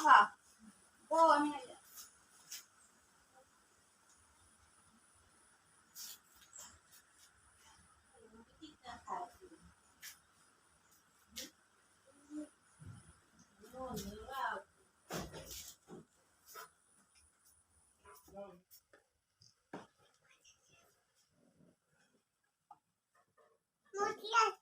আহা ও আমি আইলা। আহা,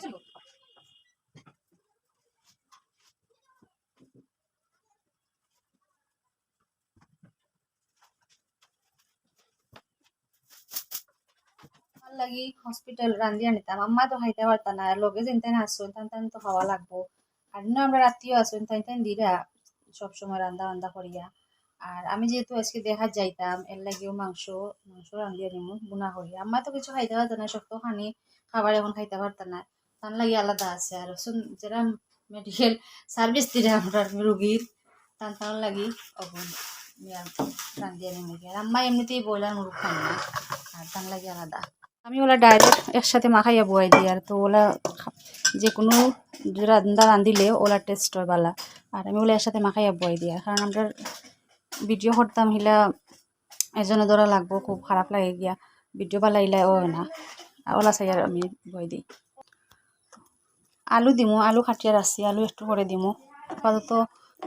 হয়েছে লোক। লাগি হসপিটাল রান্ধি তো খাইতে পারতাম না, লগে যেন তো খাওয়া লাগবো। আর না আমরা রাত্রিও আসুন তাই তাই দিরা সবসময় রান্দা বান্দা করিয়া। আর আমি যেহেতু আজকে দেখার যাইতাম, এর লাগিও মাংস মাংস রান্ধিয়া নিমু, বুনা করিয়া। আম্মা তো কিছু খাইতে পারতাম না শক্ত খানি খাবার এখন খাইতে পারতাম না। তার লাগি আলাদা আছে আর যারা মেডিকেল সার্ভিস দিলে আমরা রুগীর তান তার লাগি অগুন রান্ধিয়া নিমু। আর আম্মা এমনিতেই বইলার মুরগ খান না, আর তার লাগি আলাদা। আমি ওলা ডাইরেক্ট একসাথে মাখাইয়া বয়াই দিই আর তো ওলা যে কোনো রান্দা রান্ধিলে ওলা টেস্ট হয় বালা। আর আমি ওলা একসাথে মাখাইয়া বয়াই দিই আর কারণ আমরা ভিডিও করতাম হিলা এজনে ধরা লাগবো, খুব খারাপ লাগে গিয়া। ভিডিও বালাইলে ও না ওলা চাই আর আমি বই দিই। আলু দিমু, আলু খাটিয়া রাখছি আলু একটু করে দিমু। আপাতত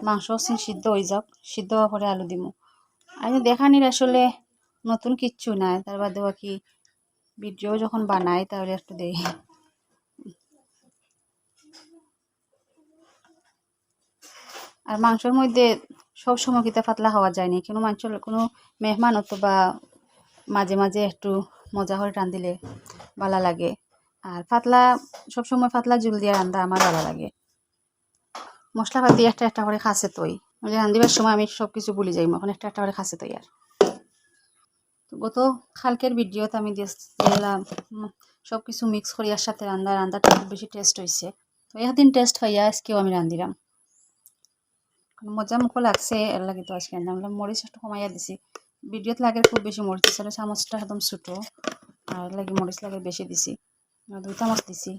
মাংস সিদ্ধ হয়ে যাক সিদ্ধ হওয়ার পরে আলু দিমু। আমি দেখানির আসলে নতুন কিচ্ছু নাই তার বাদে কি ভিডিও যখন বানাই, তাহলে একটু দেই আর মাংসের মধ্যে সব সময় কিতা পাতলা হওয়া যায়নি কোনো মাংস, কোনো মেহমান অথবা মাঝে মাঝে একটু মজা করে রান্ধিলে ভালো লাগে। আর পাতলা সব সময় পাতলা জুল দিয়ে রান্ধা আমার ভালো লাগে। মশলাপাতি একটা একটা করে খাসে তৈ। মানে রান্ধিবার সময় আমি সব কিছু ভুলে যাই এখন একটা একটা করে খাসে তৈ আর। গত কালকের ভিডিওতে আমি দিয়েছিলাম সব কিছু মিক্স করি আর সাথে রান্না, রান্নাটা খুব বেশি টেস্ট হয়েছে তো একদিন টেস্ট হইয়া আজকেও আমি রান্ধিলাম। মজা মুখো লাগছে, এর লাগে তো আজকে রান্নাম মরিচ একটু কমাইয়া দিছি। ভিডিওতে লাগে খুব বেশি মরিচ দিছে, আর চামচটা একদম ছোটো, আর লাগে মরিচ লাগে বেশি দিছি। দুই চামচ দিছি।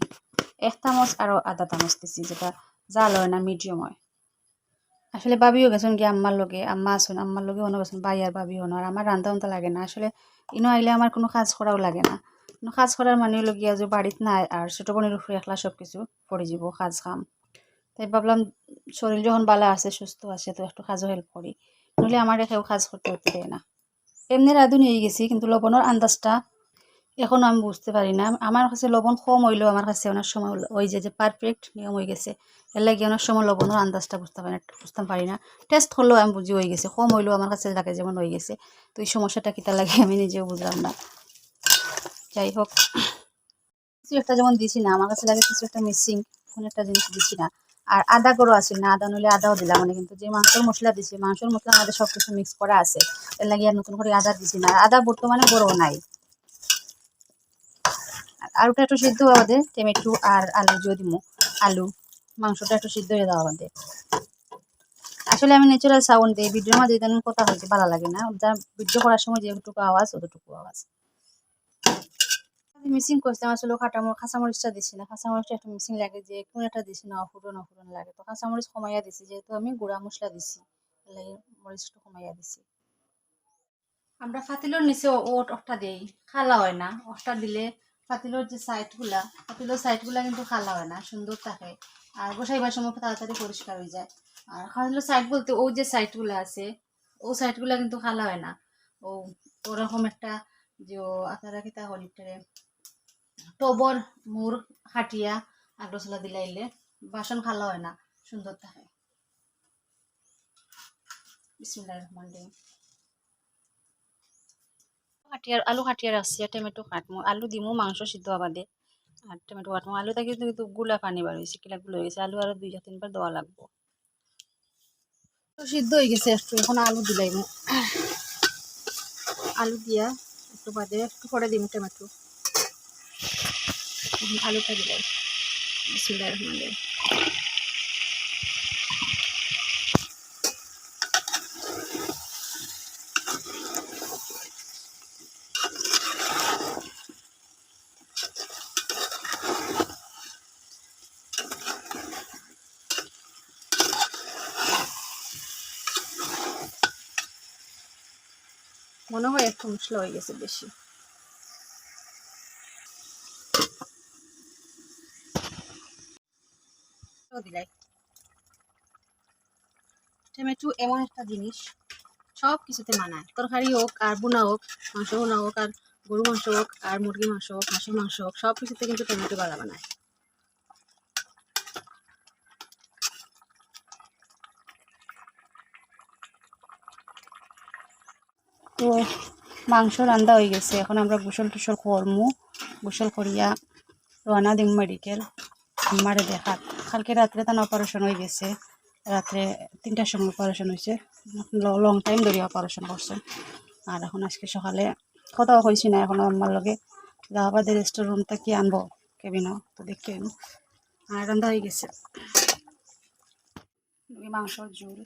এক চামচ আর আধা চামচ দিছি, যেটা জাল হয় না মিডিয়াম হয়। আসলে বাবিও গেছেন গিয়ে আম্মার লগে, আম্মা আসুন আম্মার লগে অন্য গেছেন বাই আর বাবি হন আর আমার রান্ধা উন্তা লাগে না। আসলে ইনো আইলে আমার কোনো কাজ করাও লাগে না। কোনো কাজ করার মানে হলো গিয়া যে বাড়িতে নাই আর ছোটো বোনের উপরে একলা সব কিছু পড়ে যাব, কাজ কাম। তাই ভাবলাম শরীর যখন বালা আছে, সুস্থ আছে, তো একটু কাজও হেল্প করি নইলে আমার কেউ কাজ করতে দেয় না এমনি রাঁধুন হয়ে গেছি, কিন্তু লবণের আন্দাজটা এখনও আমি বুঝতে পারি না। আমার কাছে লবণ কম হইলেও আমার কাছে অনেক সময় ওই যে যে পারফেক্ট নিয়ম হয়ে গেছে। এর লাগে অনেক সময় লবণের আন্দাজটা বুঝতে পারি না বুঝতে পারি না। টেস্ট হলেও আমি বুঝি হয়ে গেছে, কম হইলেও আমার কাছে লাগে যেমন হয়ে গেছে। তো এই সমস্যাটা কিতা লাগে আমি নিজেও বুঝলাম না। যাই হোক, কিছু একটা যেমন দিছি না, আমার কাছে লাগে কিছু একটা মিসিং কোনো একটা জিনিস দিছি না। আর আদা গরু আছে, না আদা নইলে আদাও দিলাম মানে কিন্তু। যে মাংসর মশলা দিছি, মাংসর মশলা আমাদের সব কিছু মিক্স করা আছে। এর লাগে আর নতুন করে আদা দিছি না আদা বর্তমানে গরু নাই। আলুটা একটু সিদ্ধ বাদে টমেটো আর আলু দিয়ে দিমু। আলু, মাংসটা একটু সিদ্ধ হয়ে দেওয়া আমাদের আসলে আমি ন্যাচারাল সাউন্ড দিই ভিডিওর মাঝে তেমন কথা হয়েছে ভালো লাগে না। যা ভিডিও করার সময় যেটুকু আওয়াজ, অতটুকু আওয়াজ। মিসিং করছিলাম, আসলে কাটামর কাঁচামরিচটা দিছি না। কাঁচামরিচটা একটু মিসিং লাগে, যে কোন একটা দিছি না, অফুরন অফুরন লাগে। তো কাঁচামরিচ কমাইয়া দিছি, যেহেতু আমি গুঁড়া মশলা দিছি। মরিচটা কমাইয়া দিছি। আমরা ফাতিলোর নিচে ওট দেই। খালা হয় না। অটটা দিলে ফাতিলোর যে সাইডগুলা ফাতিলোর সাইডগুলা কিন্তু খালা হয় না সুন্দর থাকে। আর বসাইবার সময় তাড়াতাড়ি পরিষ্কার হয়ে যায়। আর ফাতিলোর সাইড বলতে ও যে সাইডগুলা আছে ও সাইডগুলা কিন্তু খালা হয় না। ও ওরকম একটা যে আপনারা কি তা হলিটারে টবর মুর খাটিয়া আর রসলা দিলাইলে বাসন খালা হয় না সুন্দর থাকে। বিসমিল্লাহির রহমানির রহিম কাটিয়ার আলু কাটিয়ার আসছি আর টমেটো কাটমু আলু দিমো মাংস সিদ্ধ আবাদে আর টমেটো কাটমু আলু থাকি কিন্তু গুলা পানি বার হয়েছে কিলা গুলো হয়ে গেছে। আলু আরও দুই তিনবার দেওয়া লাগবো। সিদ্ধ হয়ে গেছে একটু, এখন আলু দিলাইমু আলু দিয়া, একটু বাদে, একটু পরে দিম টমেটো। আলুটা দিলাই বিসমিল্লাহির রহমানির রহিম মনে হয় একটু মশলা হয়ে গেছে বেশি। টমেটো এমন একটা জিনিস, সব কিছুতে মানায়। তরকারি হোক, আর বোনা হোক, মাংস বোনা হোক, আর গরু মাংস হোক, আর মুরগি মাংস হোক, হাঁসের মাংস হোক, সব কিছুতে কিন্তু টমেটো বালা বানায় তো মাংস রান্না হয়ে গেছে। এখন আমরা গোসল টুসল করমু। গোসল করিয়া রওনা দিম মেডিকেল আমারে দেখাত কালকে রাত্রে তার অপারেশন হয়ে গেছে। রাত্রে তিনটার সময় অপারেশন হয়েছে। লং টাইম ধরে অপারেশন করছে। আর এখন আজকে সকালে কোথাও হয়েছি না, এখন আমার লগে। রেস্টোর রুমটা কি আনব? কেবিনও তো দেখি আর রান্না হয়ে গেছে। মাংসর ঝোল।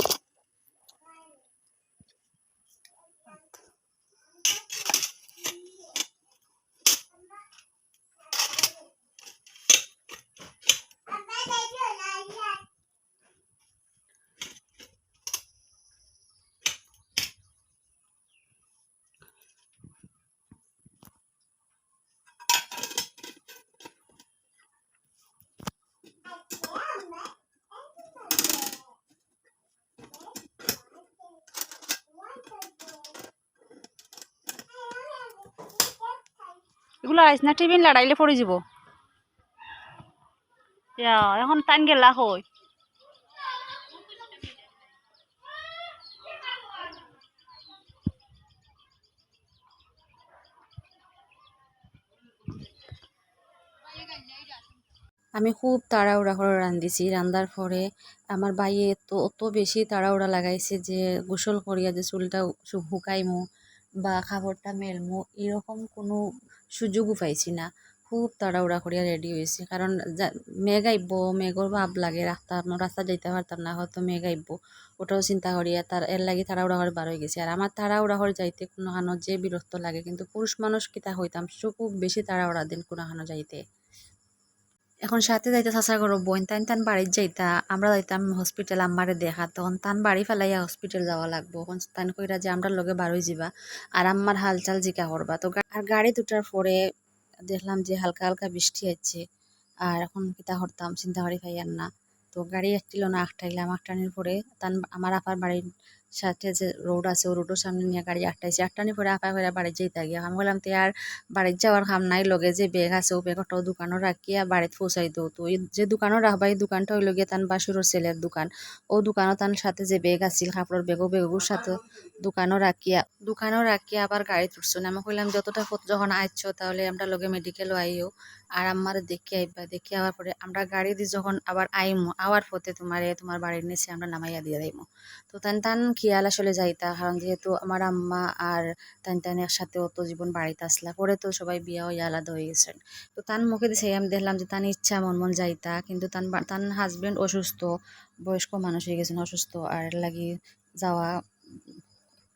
না, টিফিন লড়াইলে পড়ে যাব। এখন টান গেলা হই আমি খুব তাড়াহুড়া করে রান্ধিছি রান্দার পরে আমার বাইয়ে তো অত বেশি তাড়াহুড়া লাগাইছে যে গোসল করিয়া যে চুলটা শুকাইমু। বা খাবারটা মেলমু এরকম কোনো সুযোগও পাইছি না। খুব তাড়াহুড়া করিয়া রেডি হয়েছি। কারণ মেঘ আইব মেঘর ভাব লাগে রাস্তা রাস্তা যাইতে পারতাম না, হয়তো মেঘ আইব ওটাও চিন্তা করিয়া তার, এর লাগে তাড়াহুড়া করে বার হয়ে গেছে। আর আমার তাড়াহুড়া করে যাইতে কোনো হানো যে বিরক্ত লাগে, কিন্তু পুরুষ মানুষ কিতা হইতাম, সে খুব বেশি তাড়াহুড়া দিন কোনো হানো যাইতে। এখন সাথে যাইতে চাচা করো বোন তাইন তান বাড়ির যাইতা, আমরা যাইতাম হসপিটাল আমারে দেখা, তখন তান বাড়ি ফেলাইয়া হসপিটাল যাওয়া লাগবো। এখন তান কইরা যে, আমরা লগে বারোই যাবা আর আমার হালচাল জিকা করবা। তো আর গাড়ি দুটার পরে দেখলাম যে, হালকা হালকা বৃষ্টি হচ্ছে, আর এখন কিতা করতাম চিন্তা করি পাইয়ার না। তো গাড়ি একটিল না আটটাইলাম আটটানির পরে তান আমার আপার বাড়ির সাথে যে রোড আছে, ও রোডের সামনে নিয়ে গাড়ি আটটাইছে আটটানির পরে আপা করে বাড়ি যাইতে গিয়া, আমি বললাম তো আর বাড়ির যাওয়ার কাম নাই, লগে যে ব্যাগ আছে, ও বেগটাও দোকানও রাখিয়া বাড়িতে পৌঁছাই দো তো যে দোকানও রাখবা, এই দোকানটা হইল গিয়ে তান বাসুরের ছেলের দোকান। ও দোকানও তার সাথে যে বেগ আছিল, কাপড়ের বেগও বেগুর সাথে দোকানও রাখিয়া দোকানও রাখিয়া আবার গাড়ি তুলছো না। আমি কইলাম, যতটা যখন আইছো তাহলে আমরা লগে মেডিকেলও আইও। আর আমার দেখে আইবা, দেখে আওয়ার পরে আমরা গাড়ি দিয়ে যখন আবার আইমু, আওয়ার পথে তোমার তোমার বাড়ির নিচে আমরা নামাইয়া দিয়ে যাইমু তো তান তান খেয়াল আসলে যাইতা, কারণ যেহেতু আমার আম্মা আর তান তান একসাথে অত জীবন বাড়িতে আসলা, পরে তো সবাই বিয়া হয়ে আলাদা হয়ে গেছেন। তো তান মুখে দিছে, আমি দেখলাম যে তান ইচ্ছা, মন মন যাইতা, কিন্তু তান তান হাজবেন্ড অসুস্থ, বয়স্ক মানুষ হয়ে গেছেন অসুস্থ, আর লাগি যাওয়া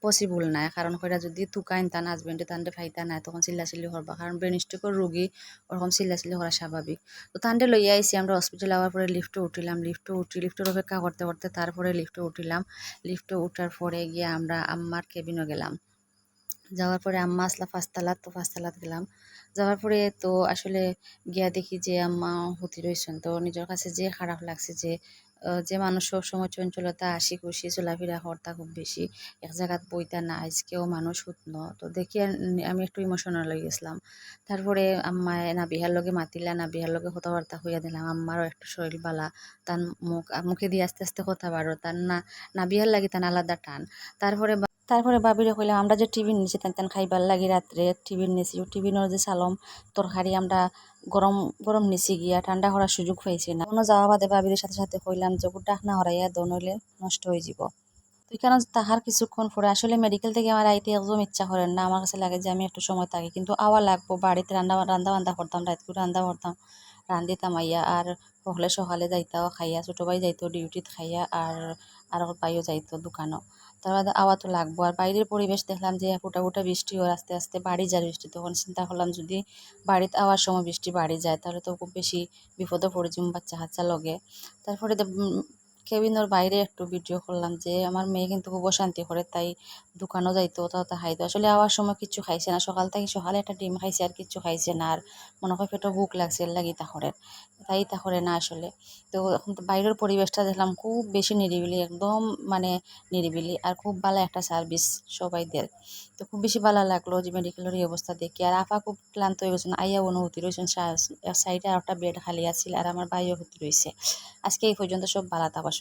পসিবল নাই। কারণ কইরা যদি তুকাইন তান হাজবেন্ডে তানতে ফাইতা নাই, তখন চিল্লাচিল্লি করবা কারণ ব্রেন রোগী ওরকম চিল্লাচিল্লি করা স্বাভাবিক তো তানতে লইয়া আইসি আমরা হসপিটালে আওয়ার পরে লিফটে উঠিলাম। লিফটে উঠি লিফটের অপেক্ষা করতে করতে তারপরে লিফটে উঠিলাম। লিফটে উঠার পরে গিয়ে আমরা আম্মার কেবিনে গেলাম। যাওয়ার পরে আম্মা আসলা পাঁচতলাত, তো পাঁচতলাত গেলাম। যাওয়ার পরে তো আসলে গিয়া দেখি যে আম্মা হুতি রয়েছেন তো নিজের কাছে যে খারাপ লাগছে যে যে মানুষ সবসময় চঞ্চলতা আসি খুশি চলাফেরা হরতা খুব বেশি, এক জায়গাত বইতা না, আজকেও মানুষ শুতন তো দেখি আমি একটু ইমোশনাল হয়ে গেছিলাম। তারপরে আম্মায় না বিহার লগে মাতিলা না বিহার লগে কথাবার্তা হইয়া দিলাম, আম্মারও একটু শরীর বালা তার মুখ, মুখে দিয়ে আস্তে আস্তে কথা বারো তার না না বিহার লাগি তার আলাদা টান। তারপরে তারপরে বাবিরে কইলাম, আমরা যে টিফিন নিছি তেন খাইবার লাগি রাত্রে নিছি ও টিফিনের যে সালম, তরকারি আমরা গরম গরম নিছি গিয়া, ঠান্ডা হওয়ার সুযোগ পাইছি না। কোনো যাওয়া বাদে বাবির সাথে সাথে কইলাম যে ডাক না হরাইয়া নইলে নষ্ট হয়ে যাব তুই কেন তাহার কিছুক্ষণ পরে, আসলে মেডিকেল থেকে আমার আইতে একদম ইচ্ছা করেন না। আমার কাছে লাগে যে আমি একটু সময় থাকি, কিন্তু আওয়া লাগবো, বাড়িতে রান্না রান্না বান্ধা করতাম, রাত করে রান্না করতাম, রান্ধিতাম আইয়া, আর সকালে সকালে যাইতাও, খাইয়া, ছোটো ভাই যাইতো ডিউটিত খাইয়া, আর আর ভাইও যাইতো দোকানও। তারপর আওয়া তো লাগবো। আর বাইরের পরিবেশ দেখলাম যে ফুটা ফুটা বৃষ্টি হয় আস্তে আস্তে বাড়ি যায় বৃষ্টি। তখন চিন্তা করলাম যদি বাড়িতে আওয়ার সময় বৃষ্টি বাড়ি যায়, তাহলে তো খুব বেশি বিপদে পড়ে যাম বাচ্চা হাচ্চা লগে। তারপরে কেবিনের বাইরে একটু ভিডিও করলাম যে, আমার মেয়ে কিন্তু খুব অশান্তি করে, তাই দোকানও যাইতো তা খাইতো আসলে আওয়ার সময় কিচ্ছু খাইছে না, সকাল থেকে সকালে একটা ডিম খাইছে আর কিচ্ছু খাইছে না, আর মনে হয় পেটে ভুক লাগছে, এর লাগি তা করে। তাই তা করে না আসলে। তো এখন তো বাইরের পরিবেশটা দেখলাম খুব বেশি নিরিবিলি, একদম মানে নিরিবিলি আর খুব ভালো একটা সার্ভিস সবাইদের। তো খুব বেশি ভালো লাগল যে মেডিকেলের এই অবস্থা দেখি। আর আপা খুব ক্লান্ত হয়ে গেছেন, আইয়া অনুভূতি রয়েছেন সাইডে আর একটা বেড খালি আছিল আর আমার ভাইও ভর্তি রয়েছে। আজকে এই পর্যন্ত সব ভালো থাকা